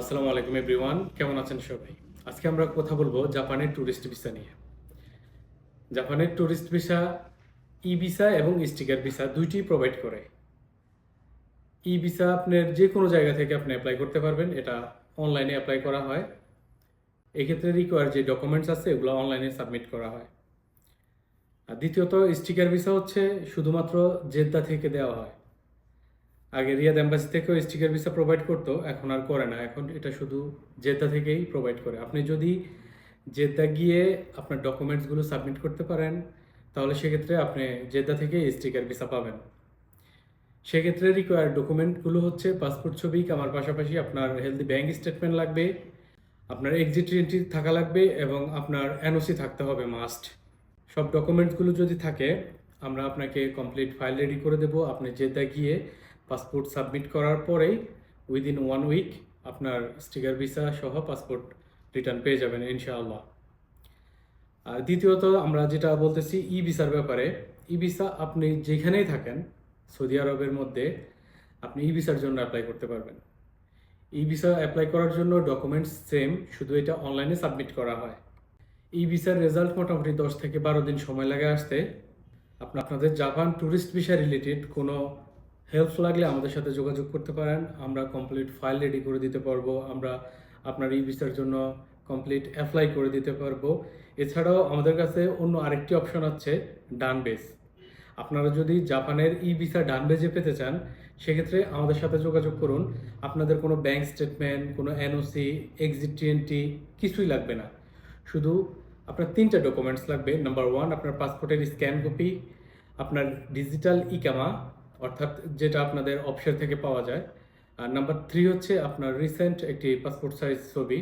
আসসালামু আলাইকুম এভরিওয়ান কেমন আছেন সবাই? আজকে আমরা কথা বলব জাপানের ট্যুরিস্ট ভিসা নিয়ে। জাপানের ট্যুরিস্ট ভিসা ই ভিসা এবং স্টিকার ভিসা দুইটি প্রোভাইড করে। ই ভিসা আপনার যে কোনো জায়গা থেকে আপনি অ্যাপ্লাই করতে পারবেন, এটা অনলাইনে অ্যাপ্লাই করা হয়। এক্ষেত্রে রিকোয়ার যে ডকুমেন্টস আছে, এগুলো অনলাইনে সাবমিট করা হয়। আর দ্বিতীয়ত স্টিকার ভিসা হচ্ছে শুধুমাত্র জেদ্দা থেকে দেওয়া হয়। আগে রিয়াদ এম্বাসি থেকেও স্টিকার ভিসা প্রোভাইড করতো, এখন আর করে না। এখন এটা শুধু জেদ্দা থেকেই প্রোভাইড করে। আপনি যদি জেদ্দা গিয়ে আপনার ডকুমেন্টসগুলো সাবমিট করতে পারেন, তাহলে সেক্ষেত্রে আপনি জেদ্দা থেকে স্টিকার ভিসা পাবেন। সেক্ষেত্রে রিকোয়ার ডকুমেন্টগুলো হচ্ছে পাসপোর্ট ছবি, আমার পাশাপাশি আপনার হেলদি ব্যাংক স্টেটমেন্ট লাগবে, আপনার এক্সিট এন্ট্রি থাকা লাগবে এবং আপনার এনওসি থাকতে হবে মাস্ট সব ডকুমেন্টসগুলো যদি থাকে, আমরা আপনাকে কমপ্লিট ফাইল রেডি করে দেবো। আপনি জেদ্দা গিয়ে পাসপোর্ট সাবমিট করার পরেই উইদিন ওয়ান উইক আপনার স্টিকার ভিসা সহ পাসপোর্ট রিটার্ন পেয়ে যাবেন ইনশাআল্লাহ। আর দ্বিতীয়ত আমরা যেটা বলতেছি ই ভিসার ব্যাপারে ই ভিসা আপনি যেখানেই থাকেন, সৌদি আরবের মধ্যে আপনি ই ভিসার জন্য অ্যাপ্লাই করতে পারবেন। ই ভিসা অ্যাপ্লাই করার জন্য ডকুমেন্টস সেম শুধু এটা অনলাইনে সাবমিট করা হয়। ই ভিসার রেজাল্ট মোটামুটি দশ থেকে বারো দিন সময় লাগে আসতে। আপনি আপনাদের জাপান ট্যুরিস্ট ভিসা রিলেটেড কোনো হেল্প লাগলে আমাদের সাথে যোগাযোগ করতে পারেন। আমরা কমপ্লিট ফাইল রেডি করে দিতে পারব। আমরা আপনার ই ভিসার জন্য কমপ্লিট অ্যাপ্লাই করে দিতে পারব। এছাড়াও আমাদের কাছে অন্য আরেকটি অপশন আছে ডান বেস আপনারা যদি জাপানের ই ভিসা ডান বেজে পেতে চান, সেক্ষেত্রে আমাদের সাথে যোগাযোগ করুন। আপনাদের কোনো ব্যাংক স্টেটমেন্ট কোনো এনওসি এক্সিট টিএনটি কিছুই লাগবে না। শুধু আপনার তিনটা ডকুমেন্টস লাগবে। নাম্বার ওয়ান আপনার পাসপোর্টের স্ক্যান কপি আপনার ডিজিটাল ইকামা অর্থাৎ যেটা আপনাদের অফিসের থেকে পাওয়া যায়। আর নাম্বার থ্রি হচ্ছে আপনার রিসেন্ট একটি পাসপোর্ট সাইজ ছবি।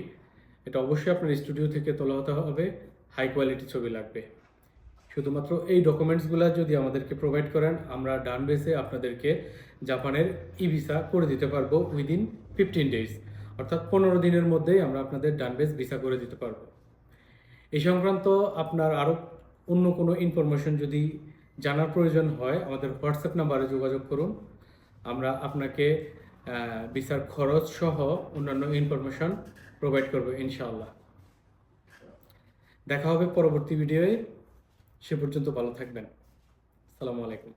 এটা অবশ্যই আপনার স্টুডিও থেকে তোলা হতে হবে। হাই কোয়ালিটি ছবি লাগবে। শুধুমাত্র এই ডকুমেন্টসগুলো যদি আমাদেরকে প্রোভাইড করেন, আমরা ডান বেসে আপনাদেরকে জাপানের ই ভিসা করে দিতে পারব উইদিন ফিফটিন ডেজ অর্থাৎ পনেরো দিনের মধ্যেই আমরা আপনাদের ডান বেস ভিসা করে দিতে পারব। এই সংক্রান্ত আপনার আরও অন্য কোনো ইনফরমেশন যদি জানার প্রয়োজন হয়, আমাদের হোয়াটসঅ্যাপ নাম্বারে যোগাযোগ করুন। আমরা আপনাকে বিচার খরচ সহ অন্যান্য ইনফরমেশন প্রোভাইড করব, ইনশাআল্লাহ। দেখা হবে পরবর্তী ভিডিওয়ে। সে পর্যন্ত ভালো থাকবেন। আসসালামু আলাইকুম।